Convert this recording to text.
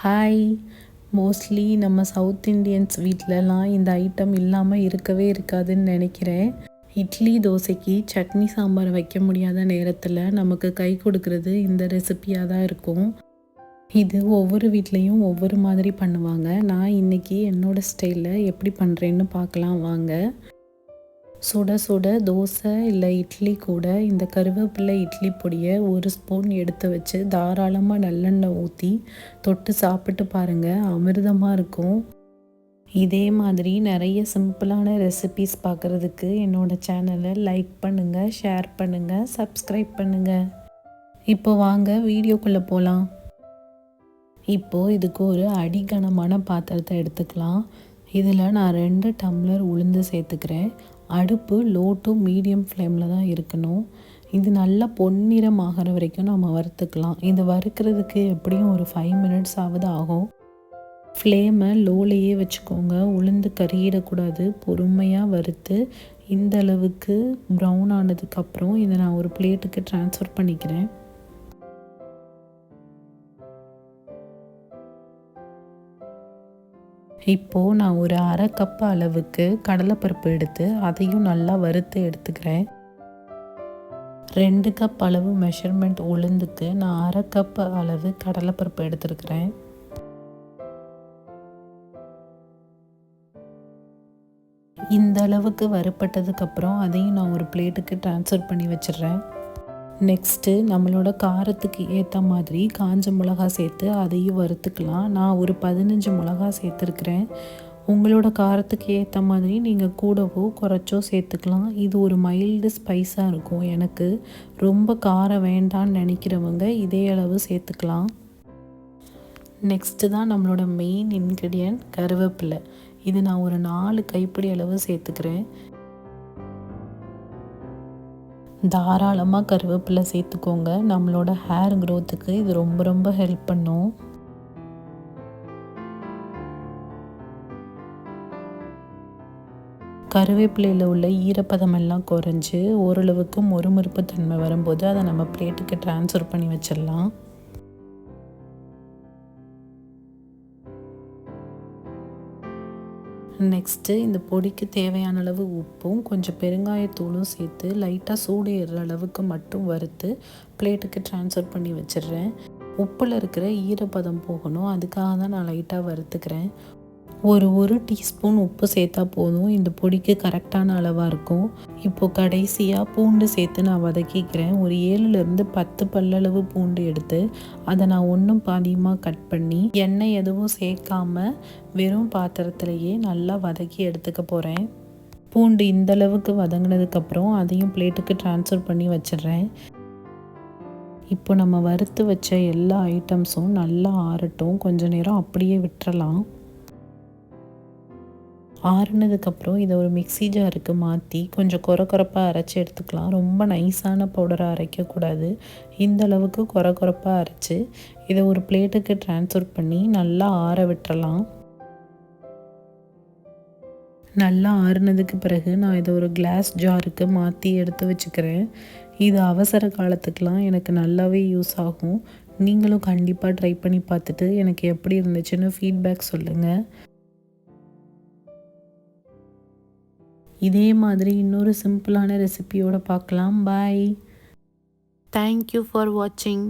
Hi mostly நம்ம south Indians வீட்டிலலாம் இந்த ஐட்டம் இல்லாமல் இருக்கவே இருக்காதுன்னு நினைக்கிறேன். இட்லி தோசைக்கு சட்னி சாம்பார் வைக்க முடியாத நேரத்தில் நமக்கு கை கொடுக்கறது இந்த ரெசிபியாக தான் இருக்கும். இது ஒவ்வொரு வீட்லேயும் ஒவ்வொரு மாதிரி பண்ணுவாங்க. நான் இன்றைக்கி என்னோடய ஸ்டைலில் எப்படி பண்ணுறேன்னு பார்க்கலாம் வாங்க. சுட சுட தோசை இல்லை இட்லி கூட இந்த கருவேப்பிலை இட்லி பொடியை ஒரு ஸ்பூன் எடுத்து வச்சு தாராளமாக நல்லெண்ணெய் ஊற்றி தொட்டு சாப்பிட்டு பாருங்கள் அமிர்தமாக இருக்கும். இதே மாதிரி நிறைய சிம்பிளான ரெசிபீஸ் பார்க்குறதுக்கு என்னோடய சேனலை லைக் பண்ணுங்கள் ஷேர் பண்ணுங்கள் சப்ஸ்கிரைப் பண்ணுங்கள் இப்போ வாங்க வீடியோக்குள்ளே போகலாம் இப்போது இதுக்கு ஒரு அடிகனமான பாத்திரத்தை எடுத்துக்கலாம். இதில் நான் ரெண்டு டம்ளர் உளுந்து சேர்த்துக்கிறேன். அடுப்பு லோ டு மீடியம் ஃப்ளேமில் தான் இருக்கணும். இது நல்லா பொன்னிறம் ஆகிற வரைக்கும் நம்ம வறுத்துக்கலாம். இது வறுக்கிறதுக்கு எப்படியும் ஒரு ஃபைவ் மினிட்ஸ் ஆகுது ஆகும். ஃப்ளேமை லோலையே வச்சுக்கோங்க. உளுந்து கறியிடக்கூடாது பொறுமையாக வறுத்து இந்த அளவுக்கு ப்ரௌன் ஆனதுக்கப்புறம் இதை நான் ஒரு பிளேட்டுக்கு ட்ரான்ஸ்ஃபர் பண்ணிக்கிறேன். இப்போது நான் ஒரு அரை கப் அளவுக்கு கடலைப்பருப்பு எடுத்து அதையும் நல்லா வறுத்து எடுத்துக்கிறேன். ரெண்டு கப் அளவு மெஷர்மெண்ட் உளுந்துக்கு நான் அரை கப் அளவு கடலைப்பருப்பு எடுத்துருக்கிறேன். இந்த அளவுக்கு வறுப்பட்டதுக்கப்புறம் அதையும் நான் ஒரு பிளேட்டுக்கு ட்ரான்ஸ்ஃபர் பண்ணி வச்சிடுறேன். நெக்ஸ்ட்டு நம்மளோட காரத்துக்கு ஏற்ற மாதிரி காஞ்ச மிளகா சேர்த்து அதையும் வறுத்துக்கலாம். நான் ஒரு பதினஞ்சு மிளகா சேர்த்துருக்குறேன். உங்களோட காரத்துக்கு ஏற்ற மாதிரி நீங்கள் கூடவோ குறைச்சோ சேர்த்துக்கலாம். இது ஒரு மைல்டு ஸ்பைஸாக இருக்கும். எனக்கு ரொம்ப காரம் வேண்டான்னு நினைக்கிறவங்க இதே அளவு சேர்த்துக்கலாம். நெக்ஸ்ட்டு தான் நம்மளோட மெயின் இன்க்ரீடியன்ட் கருவேப்பிலை. இது நான் ஒரு நாலு கைப்பிடி அளவு சேர்த்துக்கிறேன். தாராளமாக கருவேப்பிலை சேர்த்துக்கோங்க. நம்மளோட ஹேர் க்ரோத்துக்கு இது ரொம்ப ரொம்ப ஹெல்ப் பண்ணும். கருவேப்பிலையில் உள்ள ஈரப்பதம் எல்லாம் குறைஞ்சி ஓரளவுக்கு மொறுமொறுப்பு தன்மை வரும்போது அதை நம்ம பிளேட்டுக்கு ட்ரான்ஸ்ஃபர் பண்ணி வச்சிடலாம். நெக்ஸ்ட்டு இந்த பொடிக்கு தேவையான அளவு உப்பும் கொஞ்சம் பெருங்காயத்தூளும் சேர்த்து லைட்டாக சூடு ஏறுற அளவுக்கு மட்டும் வறுத்து பிளேட்டுக்கு ட்ரான்ஸ்ஃபர் பண்ணி வச்சிடுறேன். உப்பில் இருக்கிற ஈரப்பதம் போகணும். அதுக்காக தான் நான் லைட்டாக வறுத்துக்கிறேன். ஒரு ஒரு டீஸ்பூன் உப்பு சேர்த்தா போதும். இந்த பொடிக்கு கரெக்டான அளவாக இருக்கும். இப்போது கடைசியாக பூண்டு சேர்த்து நான் வதக்கிக்கிறேன். ஒரு ஏழுலேருந்து பத்து பல்லளவு பூண்டு எடுத்து அதை நான் ஒன்றும் பாதியமாக கட் பண்ணி எண்ணெய் எதுவும் சேர்க்காம வெறும் பாத்திரத்துலையே நல்லா வதக்கி எடுத்துக்க போகிறேன் பூண்டு இந்த அளவுக்கு வதங்கினதுக்கப்புறம் அதையும் பிளேட்டுக்கு ட்ரான்ஸ்ஃபர் பண்ணி வச்சிடுறேன். இப்போ நம்ம வறுத்து வச்ச எல்லா ஐட்டம்ஸும் நல்லா ஆறட்டும். கொஞ்ச நேரம் அப்படியே விட்டுறலாம். ஆறுனதுக்கப்புறம் இதை ஒரு மிக்சி ஜாருக்கு மாற்றி கொஞ்சம் குறை குறைப்பாக அரைச்சி எடுத்துக்கலாம். ரொம்ப நைஸான பவுடரை அரைக்கக்கூடாது. இந்த அளவுக்கு குறை குறைப்பாக அரைச்சி இதை ஒரு பிளேட்டுக்கு டிரான்ஸ்ஃபர் பண்ணி நல்லா ஆற விட்டுறலாம். நல்லா ஆறுனதுக்கு பிறகு நான் இதை ஒரு கிளாஸ் ஜாருக்கு மாற்றி எடுத்து வச்சுக்கிறேன். இது அவசர காலத்துக்கெலாம் எனக்கு நல்லாவே யூஸ் ஆகும். நீங்களும் கண்டிப்பாக ட்ரை பண்ணி பார்த்துட்டு எனக்கு எப்படி இருந்துச்சுன்னு ஃபீட்பேக் சொல்லுங்கள் இதே மாதிரி இன்னொரு சிம்பிளான ரெசிபியோடு பார்க்கலாம். பாய் தேங்க்யூ ஃபார் வாட்சிங்